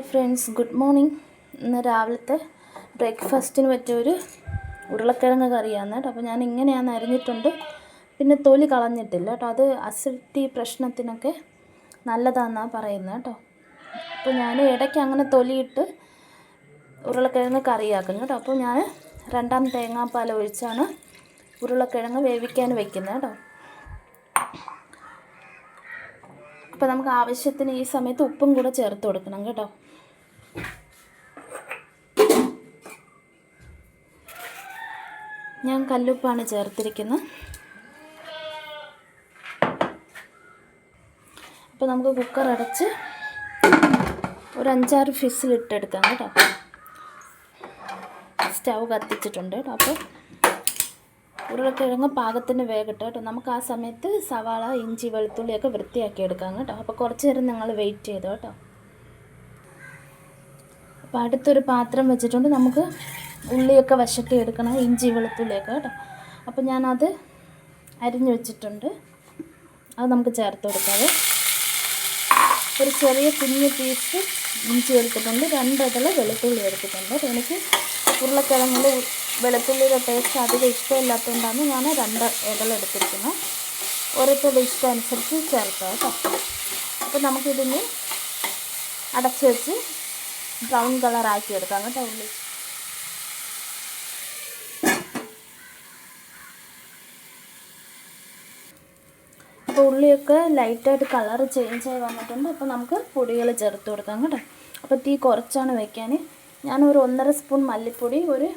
Hi friends good morning. ഇന്ന് രാവിലത്തെ ബ്രേക്ക്ഫാസ്റ്റിന് പറ്റിയൊരു ഉരുളക്കിഴങ്ങ് കറിയാണ് കേട്ടോ. അപ്പോൾ ഞാൻ ഇങ്ങനെയാണ് അരിഞ്ഞിട്ടുണ്ട്. പിന്നെ തൊലി കളഞ്ഞിട്ടില്ല കേട്ടോ. അത് അസിഡിറ്റി പ്രശ്നത്തിനൊക്കെ നല്ലതാണെന്നാണ് പറയുന്നത് കേട്ടോ. അപ്പോൾ ഞാൻ ഇടയ്ക്ക് അങ്ങനെ തൊലിയിട്ട് ഉരുളക്കിഴങ്ങ് കറിയാക്കുന്നു കേട്ടോ. അപ്പോൾ ഞാൻ രണ്ടാം തേങ്ങാപ്പാൽ ഒഴിച്ചാണ് ഉരുളക്കിഴങ്ങ് വേവിക്കാൻ വെക്കുന്നത് കേട്ടോ. അപ്പോൾ നമുക്ക് ആവശ്യത്തിന് ഈ സമയത്ത് ഉപ്പും കൂടെ ചേർത്ത് കൊടുക്കണം കേട്ടോ. ഞാൻ കല്ലുപ്പാണ് ചേർത്തിരിക്കുന്നത്. അപ്പോൾ നമുക്ക് കുക്കർ അടച്ച് ഒരു അഞ്ചാറ് ഫിസിലിട്ടെടുക്കാം കേട്ടോ. സ്റ്റൗ കത്തിച്ചിട്ടുണ്ട് കേട്ടോ. അപ്പോൾ ഉരുളക്കിഴങ്ങ് പാകത്തിന് വേഗട്ടെ കേട്ടോ. നമുക്ക് ആ സമയത്ത് സവാള ഇഞ്ചി വെളുത്തുള്ളിയൊക്കെ വൃത്തിയാക്കി എടുക്കാം കേട്ടോ. അപ്പോൾ കുറച്ച് നേരം നിങ്ങൾ വെയിറ്റ് ചെയ്തോ കേട്ടോ. അപ്പോൾ അടുത്തൊരു പാത്രം വെച്ചിട്ടുണ്ട്. നമുക്ക് ഉള്ളിയൊക്കെ വശക്കി എടുക്കണം ഇഞ്ചി വെളുത്തുള്ളിയൊക്കെ കേട്ടോ. അപ്പോൾ ഞാനത് അരിഞ്ഞു വെച്ചിട്ടുണ്ട്. അത് നമുക്ക് ചേർത്ത് കൊടുക്കാതെ ഒരു ചെറിയ കുഞ്ഞു പീസ് ഇഞ്ചി എടുത്തിട്ടുണ്ട്. രണ്ട് ഇതൾ വെളുത്തുള്ളി എടുത്തിട്ടുണ്ട്. എനിക്ക് ഉരുളക്കിഴങ്ങിൽ വെളുത്തുള്ളിയുടെ ടേസ്റ്റ് അധികം ഇഷ്ടമില്ലാത്തതുകൊണ്ടാണ് ഞാൻ രണ്ട് ഇതൾ എടുത്തിരിക്കുന്നത്. ഓരോരുത്തരുടെ ഇഷ്ടം അനുസരിച്ച് ചേർക്കുക കേട്ടോ. അപ്പോൾ നമുക്കിതിന് അടച്ച് വെച്ച് ബ്രൗൺ കളറാക്കി എടുക്കാം കേട്ടോ ഉള്ളി. അപ്പോൾ ഉള്ളിയൊക്കെ ലൈറ്റായിട്ട് കളർ ചേഞ്ച് ആയി വന്നിട്ടുണ്ട്. അപ്പോൾ നമുക്ക് പൊടികൾ ചേർത്ത് കൊടുക്കാം കേട്ടോ. അപ്പോൾ തീ കുറച്ചാണ് വെക്കാൻ ഞാനൊരു ഒന്നര സ്പൂൺ മല്ലിപ്പൊടി ഒരു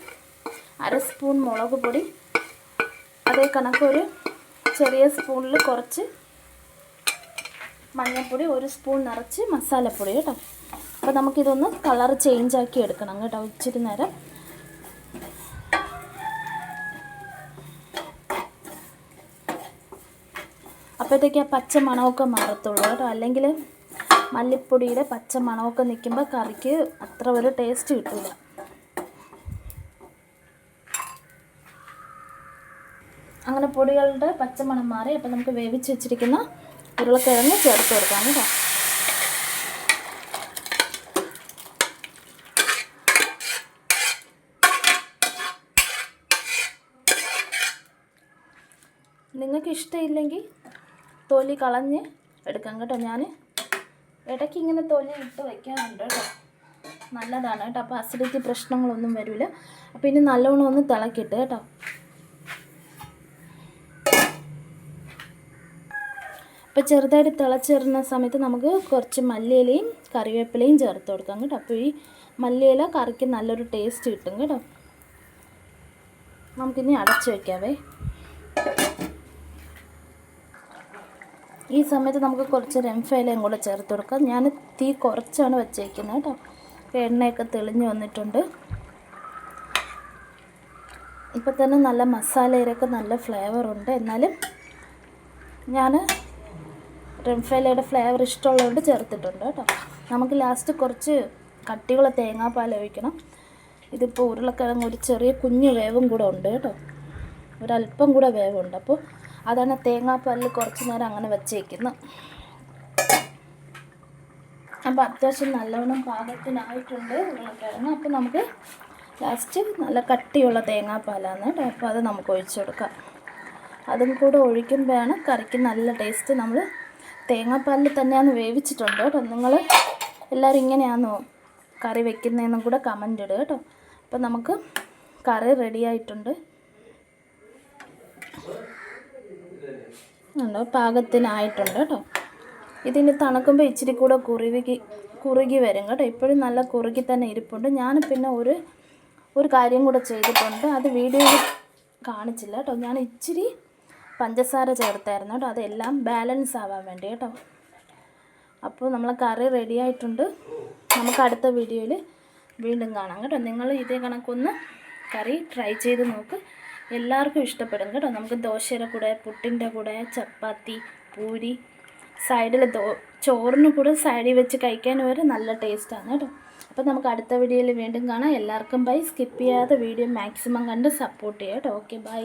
അര സ്പൂൺ മുളക് പൊടി അതേ കണക്ക് ഒരു ചെറിയ സ്പൂണിൽ കുറച്ച് മഞ്ഞൾപ്പൊടി ഒരു സ്പൂൺ നിറച്ച് മസാലപ്പൊടി കേട്ടോ. അപ്പോൾ നമുക്കിതൊന്ന് കളർ ചേഞ്ച് ആക്കി എടുക്കണം കേട്ടോ ഇച്ചിരി നേരം. അപ്പോഴത്തേക്ക് ആ പച്ച മണമൊക്കെ മാറത്തുള്ളൂ കേട്ടോ. അല്ലെങ്കിൽ മല്ലിപ്പൊടിയുടെ പച്ച മണമൊക്കെ നിൽക്കുമ്പോൾ കറിക്ക് അത്ര ഒരു ടേസ്റ്റ് കിട്ടില്ല അങ്ങനെ പൊടികളുടെ പച്ചമണം മാറി അപ്പോൾ നമുക്ക് വേവിച്ച് വെച്ചിരിക്കുന്ന ഉരുളക്കിഴങ്ങ് ചേർത്ത് കൊടുക്കാം കേട്ടോ. നിങ്ങൾക്ക് ഇഷ്ടമില്ലെങ്കിൽ തൊലി കളഞ്ഞ് എടുക്കാം കേട്ടോ ഞാൻ. ഇടയ്ക്ക് ഇങ്ങനെ തൊലി ഇട്ട് വയ്ക്കാറുണ്ട് കേട്ടോ. നല്ലതാണ് കേട്ടോ. അപ്പോൾ അസിഡിറ്റി പ്രശ്നങ്ങളൊന്നും വരില്ല അപ്പോൾ ഇനി നല്ലവണ്ണം ഒന്ന് തിളക്കിയിട്ട് കേട്ടോ. അപ്പോൾ ചെറുതായിട്ട് തിളച്ചിരുന്ന സമയത്ത് നമുക്ക് കുറച്ച് മല്ലിയിലയും കറിവേപ്പിലയും ചേർത്ത് കൊടുക്കാം കേട്ടോ. അപ്പോൾ ഈ മല്ലിയില കറിക്ക് നല്ലൊരു ടേസ്റ്റ് കിട്ടും കേട്ടോ. നമുക്കിനി അടച്ചു വയ്ക്കാവേ ഈ സമയത്ത് നമുക്ക് കുറച്ച് രംഫയിലയും കൂടെ ചേർത്ത് കൊടുക്കാം. ഞാൻ തീ കുറച്ചാണ് വെച്ചേക്കുന്നത് കേട്ടോ. എണ്ണയൊക്കെ തെളിഞ്ഞു വന്നിട്ടുണ്ട്. ഇപ്പം തന്നെ നല്ല മസാലയിലൊക്കെ നല്ല ഫ്ലേവറുണ്ട് എന്നാലും ഞാൻ റംഫേലയുടെ ഫ്ലേവർ ഇഷ്ടമുള്ളതുകൊണ്ട് ചേർത്തിട്ടുണ്ട് കേട്ടോ. നമുക്ക് ലാസ്റ്റ് കുറച്ച് കട്ടിയുള്ള തേങ്ങാപ്പാൽ ഒഴിക്കണം. ഇതിപ്പോൾ ഉരുളക്കിഴങ്ങ് ഒരു ചെറിയ കുഞ്ഞു വേവും കൂടെ ഉണ്ട് കേട്ടോ. ഒരല്പം കൂടെ വേവുണ്ട്. അപ്പോൾ അതാണ് തേങ്ങാപ്പാലിൽ കുറച്ച് നേരം അങ്ങനെ വെച്ചേക്കുന്നത് അപ്പോൾ അത്യാവശ്യം നല്ലവണ്ണം പാകത്തിനായിട്ടുണ്ട് ഉരുളക്കിഴങ്ങ് അപ്പോൾ നമുക്ക് ലാസ്റ്റ് നല്ല കട്ടിയുള്ള തേങ്ങാപ്പാലാണ് കേട്ടോ. അപ്പോൾ അത് നമുക്ക് ഒഴിച്ചു കൊടുക്കാം. അതും കൂടെ ഒഴിക്കുമ്പോഴാണ് കറിക്ക് നല്ല ടേസ്റ്റ് നമ്മൾ തേങ്ങാപ്പാലിൽ തന്നെയാണ് വേവിച്ചിട്ടുണ്ട് കേട്ടോ. നിങ്ങൾ എല്ലാവരും ഇങ്ങനെയാണോ കറി വെക്കുന്നതെന്നും കൂടെ കമന്റ് ഇടുക കേട്ടോ. അപ്പോൾ നമുക്ക് കറി റെഡി ആയിട്ടുണ്ട്. ഉണ്ടോ പാകത്തിനായിട്ടുണ്ട് കേട്ടോ. ഇതിന് തണുക്കുമ്പോൾ ഇച്ചിരി കൂടെ കുറുകി കുറുകി വരും കേട്ടോ. ഇപ്പോഴും നല്ല കുറുകി തന്നെ ഇരിപ്പുണ്ട്. ഞാൻ പിന്നെ ഒരു ഒരു കാര്യം കൂടെ ചെയ്തിട്ടുണ്ട്. അത് വീഡിയോയിൽ കാണിച്ചില്ല കേട്ടോ. ഞാൻ ഇച്ചിരി പഞ്ചസാര ചേർത്തായിരുന്നു കേട്ടോ. അതെല്ലാം ബാലൻസ് ആവാൻ വേണ്ടി കേട്ടോ. അപ്പോൾ നമ്മൾ കറി റെഡി ആയിട്ടുണ്ട്. നമുക്ക് അടുത്ത വീഡിയോയിൽ വീണ്ടും കാണാം കേട്ടോ. നിങ്ങൾ ഇതേ കണക്കൊന്ന് കറി ട്രൈ ചെയ്ത് നോക്ക്. എല്ലാവർക്കും ഇഷ്ടപ്പെടും കേട്ടോ. നമുക്ക് ദോശയുടെ കൂടെ പുട്ടിന്റെ കൂടെ ചപ്പാത്തി പൂരി സൈഡിൽ ദോ ചോറിന് കൂടെ സൈഡിൽ വെച്ച് കഴിക്കാൻ വരെ നല്ല ടേസ്റ്റാണ് കേട്ടോ. അപ്പോൾ നമുക്ക് അടുത്ത വീഡിയോയിൽ വീണ്ടും കാണാം. എല്ലാവർക്കും ബൈ സ്കിപ്പ് ചെയ്യാതെ വീഡിയോ മാക്സിമം കണ്ട് സപ്പോർട്ട് ചെയ്യാം കേട്ടോ. Okay bye